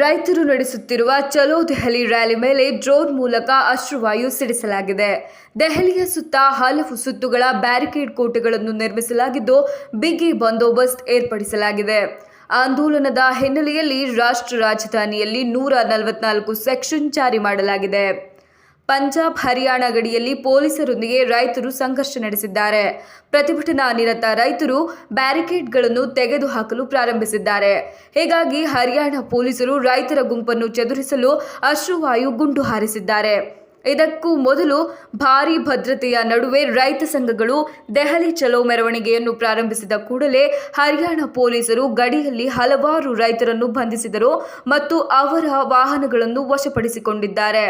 ರೈತರು ನಡೆಸುತ್ತಿರುವ ಚಲೋ ದೆಹಲಿ ರ್ಯಾಲಿ ಮೇಲೆ ಡ್ರೋನ್ ಮೂಲಕ ಅಶ್ರುವಾಯು ಸಿಡಿಸಲಾಗಿದೆ. ದೆಹಲಿಯ ಸುತ್ತ ಹಲವು ಸುತ್ತುಗಳ ಬ್ಯಾರಿಕೇಡ್ ಕೋಟೆಗಳನ್ನು ನಿರ್ಮಿಸಲಾಗಿದ್ದು, ಬಿಗಿ ಬಂದೋಬಸ್ತ್ ಏರ್ಪಡಿಸಲಾಗಿದೆ. ಆಂದೋಲನದ ಹಿನ್ನೆಲೆಯಲ್ಲಿ ರಾಷ್ಟ್ರ ರಾಜಧಾನಿಯಲ್ಲಿ ನೂರ ನಲವತ್ನಾಲ್ಕು ಸೆಕ್ಷನ್ ಜಾರಿ ಮಾಡಲಾಗಿದೆ. ಪಂಜಾಬ್, ಹರಿಯಾಣ ಗಡಿಯಲ್ಲಿ ಪೊಲೀಸರೊಂದಿಗೆ ರೈತರು ಸಂಘರ್ಷ ನಡೆಸಿದ್ದಾರೆ. ಪ್ರತಿಭಟನಾ ನಿರತ ರೈತರು ಬ್ಯಾರಿಕೇಡ್ಗಳನ್ನು ತೆಗೆದುಹಾಕಲು ಪ್ರಾರಂಭಿಸಿದ್ದಾರೆ. ಹೀಗಾಗಿ ಹರಿಯಾಣ ಪೊಲೀಸರು ರೈತರ ಗುಂಪನ್ನು ಚದುರಿಸಲು ಅಶ್ರುವಾಯು ಗುಂಡು ಹಾರಿಸಿದ್ದಾರೆ. ಇದಕ್ಕೂ ಮೊದಲು ಭಾರೀ ಭದ್ರತೆಯ ನಡುವೆ ರೈತ ಸಂಘಗಳು ದೆಹಲಿ ಚಲೋ ಮೆರವಣಿಗೆಯನ್ನು ಪ್ರಾರಂಭಿಸಿದ ಕೂಡಲೇ ಹರಿಯಾಣ ಪೊಲೀಸರು ಗಡಿಯಲ್ಲಿ ಹಲವಾರು ರೈತರನ್ನು ಬಂಧಿಸಿದರು ಮತ್ತು ಅವರ ವಾಹನಗಳನ್ನು ವಶಪಡಿಸಿಕೊಂಡಿದ್ದಾರೆ.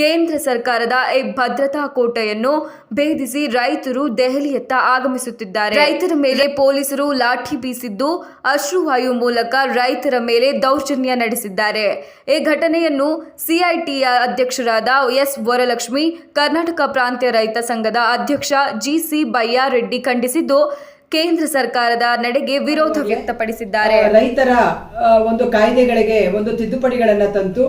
ಕೇಂದ್ರ ಸರ್ಕಾರದ ಈ ಭದ್ರತಾ ಕೋಟೆಯನ್ನು ಭೇದಿಸಿ ರೈತರು ದೆಹಲಿಯತ್ತ ಆಗಮಿಸುತ್ತಿದ್ದಾರೆ. ರೈತರ ಮೇಲೆ ಪೊಲೀಸರು ಲಾಠಿ ಬೀಸಿದ್ದು ಅಶ್ರುವಾಯು ಮೂಲಕ ರೈತರ ಮೇಲೆ ದೌರ್ಜನ್ಯ ನಡೆಸಿದ್ದಾರೆ. ಈ ಘಟನೆಯನ್ನು ಸಿಐಟಿ ಅಧ್ಯಕ್ಷರಾದ ಎಸ್ ವರಲಕ್ಷ್ಮಿ, ಕರ್ನಾಟಕ ಪ್ರಾಂತ್ಯ ರೈತ ಸಂಘದ ಅಧ್ಯಕ್ಷ ಜಿಸಿ ಬಯ್ಯಾರೆಡ್ಡಿ ಖಂಡಿಸಿದ್ದು, ಕೇಂದ್ರ ಸರ್ಕಾರದ ನಡೆಗೆ ವಿರೋಧ ವ್ಯಕ್ತಪಡಿಸಿದ್ದಾರೆ. ರೈತರ ಒಂದು ಕಾಯ್ದೆಗಳಿಗೆ, ಒಂದು ತಿದ್ದುಪಡಿಗಳನ್ನು ತಂತು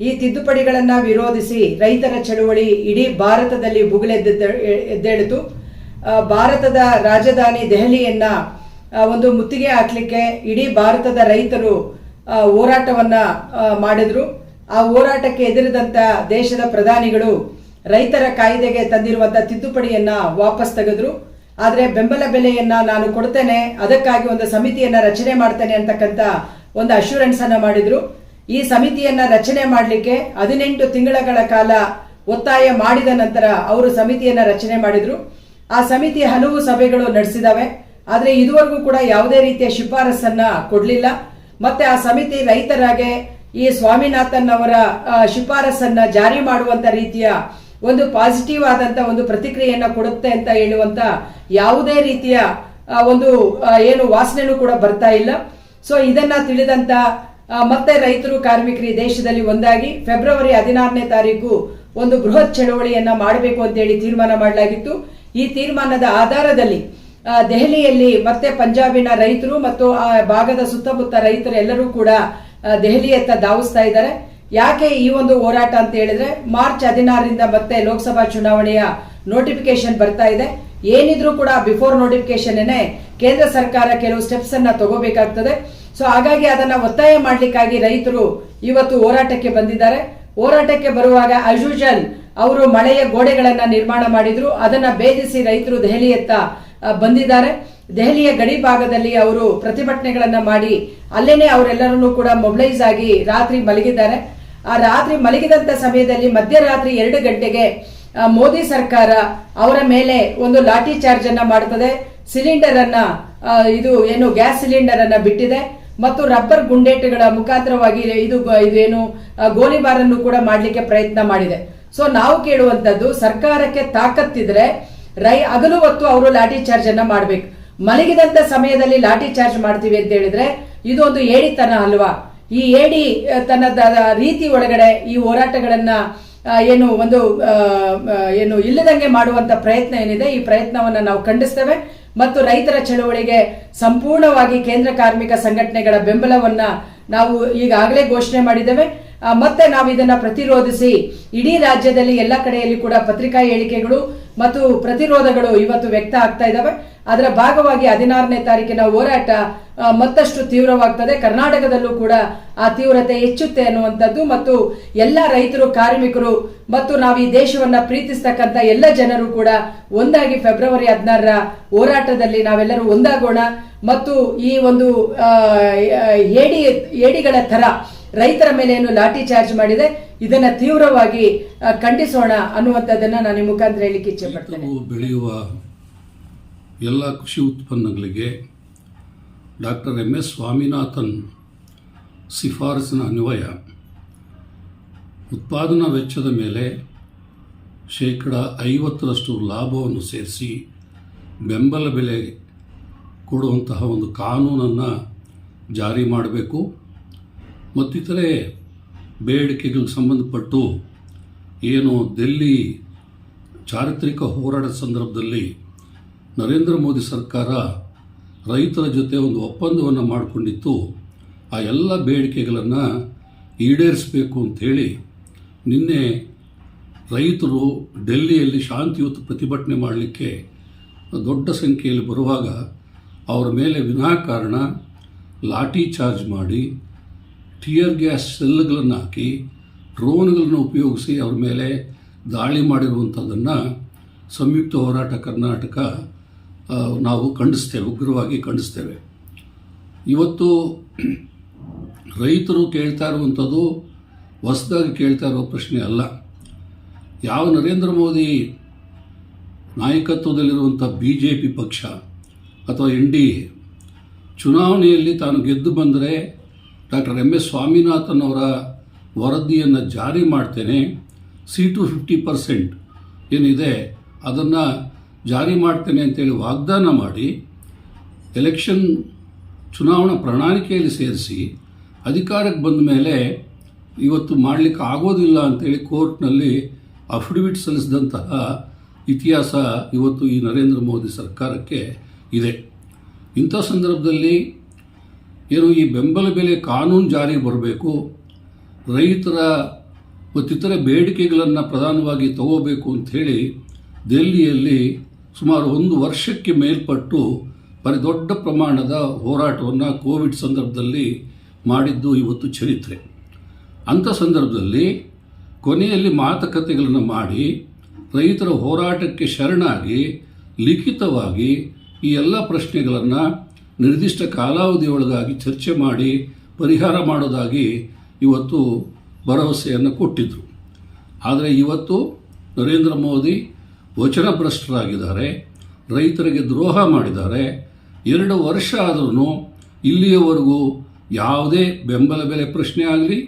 ಈ ತಿದ್ದುಪಡಿಗಳನ್ನ ವಿರೋಧಿಸಿ ರೈತರ ಚಳುವಳಿ ಇಡೀ ಭಾರತದಲ್ಲಿ ಭುಗಿಲೆದ್ದ ಎದ್ದೇಳಿತು. ಭಾರತದ ರಾಜಧಾನಿ ದೆಹಲಿಯನ್ನ ಒಂದು ಮುತ್ತಿಗೆ ಹಾಕ್ಲಿಕ್ಕೆ ಇಡೀ ಭಾರತದ ರೈತರು ಹೋರಾಟವನ್ನ ಮಾಡಿದ್ರು. ಆ ಹೋರಾಟಕ್ಕೆ ಎದುರಿದಂತ ದೇಶದ ಪ್ರಧಾನಿಗಳು ರೈತರ ಕಾಯ್ದೆಗೆ ತಂದಿರುವಂತ ತಿದ್ದುಪಡಿಯನ್ನ ವಾಪಸ್ ತೆಗೆದ್ರು. ಆದರೆ ಬೆಂಬಲ ಬೆಲೆಯನ್ನ ನಾನು ಕೊಡ್ತೇನೆ, ಅದಕ್ಕಾಗಿ ಒಂದು ಸಮಿತಿಯನ್ನ ರಚನೆ ಮಾಡ್ತೇನೆ ಅಂತಕ್ಕಂಥ ಒಂದು ಅಶ್ಯೂರೆನ್ಸ್ ಅನ್ನ ಮಾಡಿದ್ರು. ಈ ಸಮಿತಿಯನ್ನ ರಚನೆ ಮಾಡಲಿಕ್ಕೆ ಹದಿನೆಂಟು ತಿಂಗಳ ಕಾಲ ಒತ್ತಾಯ ಮಾಡಿದ ನಂತರ ಅವರು ಸಮಿತಿಯನ್ನ ರಚನೆ ಮಾಡಿದ್ರು. ಆ ಸಮಿತಿ ಹಲವು ಸಭೆಗಳು ನಡೆಸಿದಾವೆ. ಆದ್ರೆ ಇದುವರೆಗೂ ಕೂಡ ಯಾವುದೇ ರೀತಿಯ ಶಿಫಾರಸನ್ನ ಕೊಡಲಿಲ್ಲ. ಮತ್ತೆ ಆ ಸಮಿತಿ ರೈತರಾಗೆ ಈ ಸ್ವಾಮಿನಾಥನ್ ಅವರ ಶಿಫಾರಸನ್ನ ಜಾರಿ ಮಾಡುವಂತ ರೀತಿಯ ಒಂದು ಪಾಸಿಟಿವ್ ಆದಂತ ಒಂದು ಪ್ರತಿಕ್ರಿಯೆಯನ್ನ ಕೊಡುತ್ತೆ ಅಂತ ಹೇಳುವಂತ ಯಾವುದೇ ರೀತಿಯ ಒಂದು ಏನು ವಾಸನೆನೂ ಕೂಡ ಬರ್ತಾ ಇಲ್ಲ. ಸೊ ಇದನ್ನ ತಿಳಿದಂತ ಮತ್ತೆ ರೈತರು, ಕಾರ್ಮಿಕರು ದೇಶದಲ್ಲಿ ಒಂದಾಗಿ ಫೆಬ್ರವರಿ ಹದಿನಾರನೇ ತಾರೀಕು ಒಂದು ಬೃಹತ್ ಚಳವಳಿಯನ್ನ ಮಾಡಬೇಕು ಅಂತೇಳಿ ತೀರ್ಮಾನ ಮಾಡಲಾಗಿತ್ತು. ಈ ತೀರ್ಮಾನದ ಆಧಾರದಲ್ಲಿ ದೆಹಲಿಯಲ್ಲಿ ಮತ್ತೆ ಪಂಜಾಬಿನ ರೈತರು ಮತ್ತು ಆ ಭಾಗದ ಸುತ್ತಮುತ್ತ ರೈತರು ಎಲ್ಲರೂ ಕೂಡ ದೆಹಲಿಯತ್ತ ಧಾವಿಸ್ತಾ ಇದ್ದಾರೆ. ಯಾಕೆ ಈ ಒಂದು ಹೋರಾಟ ಅಂತ ಹೇಳಿದ್ರೆ, ಮಾರ್ಚ್ ಹದಿನಾರರಿಂದ ಮತ್ತೆ ಲೋಕಸಭಾ ಚುನಾವಣೆಯ ನೋಟಿಫಿಕೇಶನ್ ಬರ್ತಾ ಇದೆ. ಏನಿದ್ರೂ ಕೂಡ ಬಿಫೋರ್ ನೋಟಿಫಿಕೇಶನ್ ಕೇಂದ್ರ ಸರ್ಕಾರ ಕೆಲವು ಸ್ಟೆಪ್ಸ್ ಅನ್ನ ತಗೋಬೇಕಾಗ್ತದೆ. ಸೊ ಹಾಗಾಗಿ ಅದನ್ನ ಒತ್ತಾಯ ಮಾಡ್ಲಿಕ್ಕಾಗಿ ರೈತರು ಇವತ್ತು ಹೋರಾಟಕ್ಕೆ ಬಂದಿದ್ದಾರೆ. ಹೋರಾಟಕ್ಕೆ ಬರುವಾಗ ಆಸ್ ಅವರು ಮಳೆಯ ಗೋಡೆಗಳನ್ನ ನಿರ್ಮಾಣ ಮಾಡಿದ್ರು. ಅದನ್ನ ಭೇದಿಸಿ ರೈತರು ದೆಹಲಿಯತ್ತ ಬಂದಿದ್ದಾರೆ. ದೆಹಲಿಯ ಗಡಿ ಭಾಗದಲ್ಲಿ ಅವರು ಪ್ರತಿಭಟನೆಗಳನ್ನ ಮಾಡಿ ಅಲ್ಲೇನೆ ಅವರೆಲ್ಲರನ್ನೂ ಕೂಡ ಮೊಬಿಲೈಸ್ ಆಗಿ ರಾತ್ರಿ ಮಲಗಿದ್ದಾರೆ. ಆ ರಾತ್ರಿ ಮಲಗಿದಂತ ಸಮಯದಲ್ಲಿ ಮಧ್ಯರಾತ್ರಿ ಎರಡು ಗಂಟೆಗೆ ಮೋದಿ ಸರ್ಕಾರ ಅವರ ಮೇಲೆ ಒಂದು ಲಾಠಿ ಚಾರ್ಜ್ ಅನ್ನ ಮಾಡುತ್ತದೆ ಸಿಲಿಂಡರ್ ಅನ್ನ ಇದು ಏನು ಗ್ಯಾಸ್ ಸಿಲಿಂಡರ್ ಅನ್ನ ಬಿಟ್ಟಿದೆ. ಮತ್ತು ರಬ್ಬರ್ ಗುಂಡೇಟುಗಳ ಮುಖಾಂತರವಾಗಿ ಇದು ಇದೇನು ಗೋಲಿಬಾರನ್ನು ಕೂಡ ಮಾಡಲಿಕ್ಕೆ ಪ್ರಯತ್ನ ಮಾಡಿದೆ. ಸೊ ನಾವು ಕೇಳುವಂತದ್ದು ಸರ್ಕಾರಕ್ಕೆ ತಾಕತ್ತಿದ್ರೆ ರೈ ಹಗಲು ಹೊತ್ತು ಅವರು ಲಾಠಿ ಚಾರ್ಜ್ ಅನ್ನ ಮಾಡ್ಬೇಕು. ಮಲಗಿದಂತ ಸಮಯದಲ್ಲಿ ಲಾಠಿ ಚಾರ್ಜ್ ಮಾಡ್ತೀವಿ ಅಂತ ಹೇಳಿದ್ರೆ, ಇದೊಂದು ಏಡಿತನ ಅಲ್ವಾ? ಈ ಏಡಿ ತನ್ನದ ರೀತಿ ಒಳಗಡೆ ಈ ಹೋರಾಟಗಳನ್ನ ಏನು ಒಂದು ಏನು ಇಲ್ಲದಂಗೆ ಮಾಡುವಂತ ಪ್ರಯತ್ನ ಏನಿದೆ, ಈ ಪ್ರಯತ್ನವನ್ನ ನಾವು ಖಂಡಿಸ್ತೇವೆ. ಮತ್ತು ರೈತರ ಚಳವಳಿಗೆ ಸಂಪೂರ್ಣವಾಗಿ ಕೇಂದ್ರ ಕಾರ್ಮಿಕ ಸಂಘಟನೆಗಳ ಬೆಂಬಲವನ್ನ ನಾವು ಈಗಾಗಲೇ ಘೋಷಣೆ ಮಾಡಿದ್ದೇವೆ. ಮತ್ತೆ ನಾವು ಇದನ್ನ ಪ್ರತಿರೋಧಿಸಿ ಇಡೀ ರಾಜ್ಯದಲ್ಲಿ ಎಲ್ಲ ಕಡೆಯಲ್ಲಿ ಕೂಡ ಪತ್ರಿಕಾ ಹೇಳಿಕೆಗಳು ಮತ್ತು ಪ್ರತಿರೋಧಗಳು ಇವತ್ತು ವ್ಯಕ್ತ ಆಗ್ತಾ ಇದ್ದಾವೆ. ಅದರ ಭಾಗವಾಗಿ ಹದಿನಾರನೇ ತಾರೀಕಿನ ಹೋರಾಟ ಮತ್ತಷ್ಟು ತೀವ್ರವಾಗ್ತದೆ. ಕರ್ನಾಟಕದಲ್ಲೂ ಕೂಡ ಆ ತೀವ್ರತೆ ಹೆಚ್ಚುತ್ತೆ ಅನ್ನುವಂಥದ್ದು ಮತ್ತು ಎಲ್ಲ ರೈತರು, ಕಾರ್ಮಿಕರು ಮತ್ತು ನಾವು ಈ ದೇಶವನ್ನ ಪ್ರೀತಿಸ್ತಕ್ಕಂಥ ಎಲ್ಲ ಜನರು ಕೂಡ ಒಂದಾಗಿ ಫೆಬ್ರವರಿ ಹದಿನಾರರ ಹೋರಾಟದಲ್ಲಿ ನಾವೆಲ್ಲರೂ ಒಂದಾಗೋಣ ಮತ್ತು ಈ ಒಂದು ಏಡಿ, ಏಡಿಗಳ ತರ ರೈತರ ಮೇಲೆ ಏನು ಲಾಠಿ ಚಾರ್ಜ್ ಮಾಡಿದೆ. ಇದನ್ನ ತೀವ್ರವಾಗಿ ಖಂಡಿಸೋಣ ಅನ್ನುವಂಥದ್ದನ್ನ ನಾನು ಮುಖಾಂತರ ಹೇಳಿಕ್ಕೆ ಇಚ್ಛೆ ಪಡ್ತೇನೆ. ಎಲ್ಲ ಕೃಷಿ ಉತ್ಪನ್ನಗಳಿಗೆ ಡಾಕ್ಟರ್ ಎಂ ಎಸ್ ಸ್ವಾಮಿನಾಥನ್ ಶಿಫಾರಸಿನ ಅನ್ವಯ. ಉತ್ಪಾದನಾ ವೆಚ್ಚದ ಮೇಲೆ ಶೇಕಡ ಐವತ್ತರಷ್ಟು ಲಾಭವನ್ನು ಸೇರಿಸಿ ಬೆಂಬಲ ಬೆಲೆ ಕೊಡುವಂತಹ ಒಂದು ಕಾನೂನನ್ನು ಜಾರಿ ಮಾಡಬೇಕು. ಮತ್ತಿತರೆ ಬೇಡಿಕೆಗಳಿಗೆ ಸಂಬಂಧಪಟ್ಟು ಏನು ದೆಲ್ಲಿ ಚಾರಿತ್ರಿಕ ಹೋರಾಟದ ಸಂದರ್ಭದಲ್ಲಿ ನರೇಂದ್ರ ಮೋದಿ ಸರ್ಕಾರ ರೈತರ ಜೊತೆ ಒಂದು ಒಪ್ಪಂದವನ್ನು ಮಾಡಿಕೊಂಡಿತ್ತು. ಆ ಎಲ್ಲ ಬೇಡಿಕೆಗಳನ್ನು ಈಡೇರಿಸಬೇಕು ಅಂಥೇಳಿ ನಿನ್ನೆ ರೈತರು ಡೆಲ್ಲಿಯಲ್ಲಿ ಶಾಂತಿಯುತ ಪ್ರತಿಭಟನೆ ಮಾಡಲಿಕ್ಕೆ ದೊಡ್ಡ ಸಂಖ್ಯೆಯಲ್ಲಿ ಬರುವಾಗ ಅವರ ಮೇಲೆ ವಿನಾಕಾರಣ ಲಾಠಿ ಚಾರ್ಜ್ ಮಾಡಿ, ಟಿಯರ್ ಗ್ಯಾಸ್ ಸೆಲ್ಗಳನ್ನು ಹಾಕಿ, ಡ್ರೋನ್ಗಳನ್ನು ಉಪಯೋಗಿಸಿ ಅವ್ರ ಮೇಲೆ ದಾಳಿ ಮಾಡಿರುವಂಥದ್ದನ್ನು ಸಂಯುಕ್ತ ಹೋರಾಟ ಕರ್ನಾಟಕ ನಾವು ಖಂಡಿಸ್ತೇವೆ, ಉಗ್ರವಾಗಿ ಖಂಡಿಸ್ತೇವೆ. ಇವತ್ತು ರೈತರು ಕೇಳ್ತಾ ಇರುವಂಥದ್ದು, ಹೊಸದಾಗಿ ಕೇಳ್ತಾ ಇರೋ ಪ್ರಶ್ನೆ ಅಲ್ಲ. ಯಾವ ನರೇಂದ್ರ ಮೋದಿ ನಾಯಕತ್ವದಲ್ಲಿರುವಂಥ ಬಿ ಜೆ ಪಿ ಪಕ್ಷ ಅಥವಾ ಎನ್ ಡಿ ಎ ಚುನಾವಣೆಯಲ್ಲಿ ತಾನು ಗೆದ್ದು ಬಂದರೆ ಡಾಕ್ಟರ್ ಎಂ ಎಸ್ ಸ್ವಾಮಿನಾಥನ್ ಅವರ ವರದಿಯನ್ನು ಜಾರಿ ಮಾಡ್ತೇನೆ ಸಿ ಟು ಫಿಫ್ಟಿ ಪರ್ಸೆಂಟ್ ಏನಿದೆ, ಅದನ್ನು ಜಾರಿ ಮಾಡ್ತೇನೆ ಅಂತೇಳಿ ವಾಗ್ದಾನ ಮಾಡಿ ಎಲೆಕ್ಷನ್ ಚುನಾವಣಾ ಪ್ರಣಾಳಿಕೆಯಲ್ಲಿ ಸೇರಿಸಿ ಅಧಿಕಾರಕ್ಕೆ ಬಂದ ಮೇಲೆ ಇವತ್ತು ಮಾಡಲಿಕ್ಕೆ ಆಗೋದಿಲ್ಲ ಅಂತೇಳಿ ಕೋರ್ಟ್ನಲ್ಲಿ ಅಫಿಡವಿಟ್ ಸಲ್ಲಿಸಿದಂತಹ ಇತಿಹಾಸ ಇವತ್ತು ಈ ನರೇಂದ್ರ ಮೋದಿ ಸರ್ಕಾರಕ್ಕೆ ಇದೆ. ಇಂಥ ಸಂದರ್ಭದಲ್ಲಿ ಏನು ಈ ಬೆಂಬಲ ಬೆಲೆ ಕಾನೂನು ಜಾರಿಗೆ ಬರಬೇಕು, ರೈತರ ಮತ್ತಿತರ ಬೇಡಿಕೆಗಳನ್ನು ಪ್ರಧಾನವಾಗಿ ತಗೋಬೇಕು ಅಂಥೇಳಿ ದೆಹಲಿಯಲ್ಲಿ ಸುಮಾರು ಒಂದು ವರ್ಷಕ್ಕೆ ಮೇಲ್ಪಟ್ಟು ಬರೀ ದೊಡ್ಡ ಪ್ರಮಾಣದ ಹೋರಾಟವನ್ನು ಕೋವಿಡ್ ಸಂದರ್ಭದಲ್ಲಿ ಮಾಡಿದ್ದು ಇವತ್ತು ಚರಿತ್ರೆ. ಅಂಥ ಸಂದರ್ಭದಲ್ಲಿ ಕೊನೆಯಲ್ಲಿ ಮಾತುಕತೆಗಳನ್ನು ಮಾಡಿ ರೈತರ ಹೋರಾಟಕ್ಕೆ ಶರಣಾಗಿ ಲಿಖಿತವಾಗಿ ಈ ಎಲ್ಲ ಪ್ರಶ್ನೆಗಳನ್ನು ನಿರ್ದಿಷ್ಟ ಕಾಲಾವಧಿಯೊಳಗಾಗಿ ಚರ್ಚೆ ಮಾಡಿ ಪರಿಹಾರ ಮಾಡೋದಾಗಿ ಇವತ್ತು ಭರವಸೆಯನ್ನು ಕೊಟ್ಟಿದ್ದರು ಆದರೆ ಇವತ್ತು ನರೇಂದ್ರ ಮೋದಿ ವಚನಭ್ರಷ್ಟರಾಗಿದ್ದಾರೆ, ರೈತರಿಗೆ ದ್ರೋಹ ಮಾಡಿದ್ದಾರೆ, ಎರಡು ವರ್ಷ ಆದ್ರೂ ಇಲ್ಲಿಯವರೆಗೂ ಯಾವುದೇ ಬೆಂಬಲ ಬೆಲೆ ಪ್ರಶ್ನೆ ಆಗಲಿ,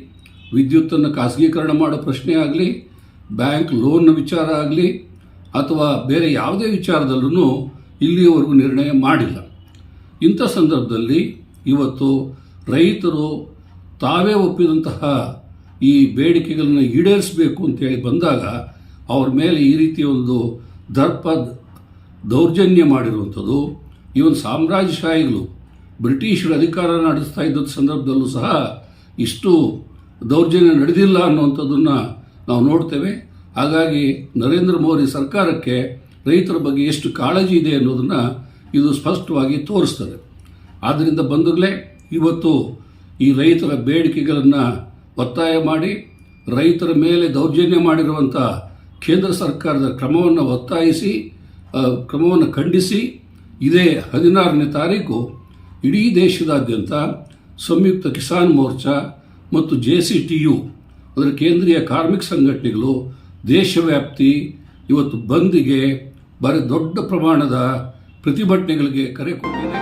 ವಿದ್ಯುತ್ತನ್ನು ಖಾಸಗೀಕರಣ ಮಾಡೋ ಪ್ರಶ್ನೆ ಆಗಲಿ, ಬ್ಯಾಂಕ್ ಲೋನ್ನ ವಿಚಾರ ಆಗಲಿ, ಅಥವಾ ಬೇರೆ ಯಾವುದೇ ವಿಚಾರದಲ್ಲೂ ಇಲ್ಲಿಯವರೆಗೂ ನಿರ್ಣಯ ಮಾಡಿಲ್ಲ. ಇಂಥ ಸಂದರ್ಭದಲ್ಲಿ ಇವತ್ತು ರೈತರು ತಾವೇ ಒಪ್ಪಿದಂತಹ ಈ ಬೇಡಿಕೆಗಳನ್ನು ಈಡೇರಿಸಬೇಕು ಅಂತೇಳಿ ಬಂದಾಗ ಅವ್ರ ಮೇಲೆ ಈ ರೀತಿ ಒಂದು ದರ್ಪ ದೌರ್ಜನ್ಯ ಮಾಡಿರುವಂಥದ್ದು ಇವನ್ ಸಾಮ್ರಾಜ್ಯಶಾಹಿಗಳು ಬ್ರಿಟಿಷರ ಅಧಿಕಾರ ನಡೆಸ್ತಾ ಇದ್ದ ಸಂದರ್ಭದಲ್ಲೂ ಸಹ ಇಷ್ಟು ದೌರ್ಜನ್ಯ ನಡೆದಿಲ್ಲ ಅನ್ನುವಂಥದ್ದನ್ನು ನಾವು ನೋಡ್ತೇವೆ. ಹಾಗಾಗಿ ನರೇಂದ್ರ ಮೋದಿ ಸರ್ಕಾರಕ್ಕೆ ರೈತರ ಬಗ್ಗೆ ಎಷ್ಟು ಕಾಳಜಿ ಇದೆ ಅನ್ನೋದನ್ನು ಇದು ಸ್ಪಷ್ಟವಾಗಿ ತೋರಿಸ್ತದೆ. ಆದ್ದರಿಂದ ಬಂಧುಗಳೇ ಇವತ್ತು ಈ ರೈತರ ಬೇಡಿಕೆಗಳನ್ನು ಒತ್ತಾಯ ಮಾಡಿ, ರೈತರ ಮೇಲೆ ದೌರ್ಜನ್ಯ ಮಾಡಿರುವಂಥ ಕೇಂದ್ರ ಸರ್ಕಾರದ ಕ್ರಮವನ್ನು ಒತ್ತಾಯಿಸಿ ಕ್ರಮವನ್ನು ಖಂಡಿಸಿ, ಇದೇ ಹದಿನಾರನೇ ತಾರೀಕು ಇಡೀ ದೇಶದಾದ್ಯಂತ ಸಂಯುಕ್ತ ಕಿಸಾನ್ ಮೋರ್ಚಾ ಮತ್ತು ಜೆ ಸಿ ಟಿ ಯು, ಅದರ ಕೇಂದ್ರೀಯ ಕಾರ್ಮಿಕ ಸಂಘಟನೆಗಳು ದೇಶವ್ಯಾಪ್ತಿ ಇವತ್ತು ಬಂದಿಗೆ ಬರೀ ದೊಡ್ಡ ಪ್ರಮಾಣದ ಪ್ರತಿಭಟನೆಗಳಿಗೆ ಕರೆ ಕೊಟ್ಟಿದೆ.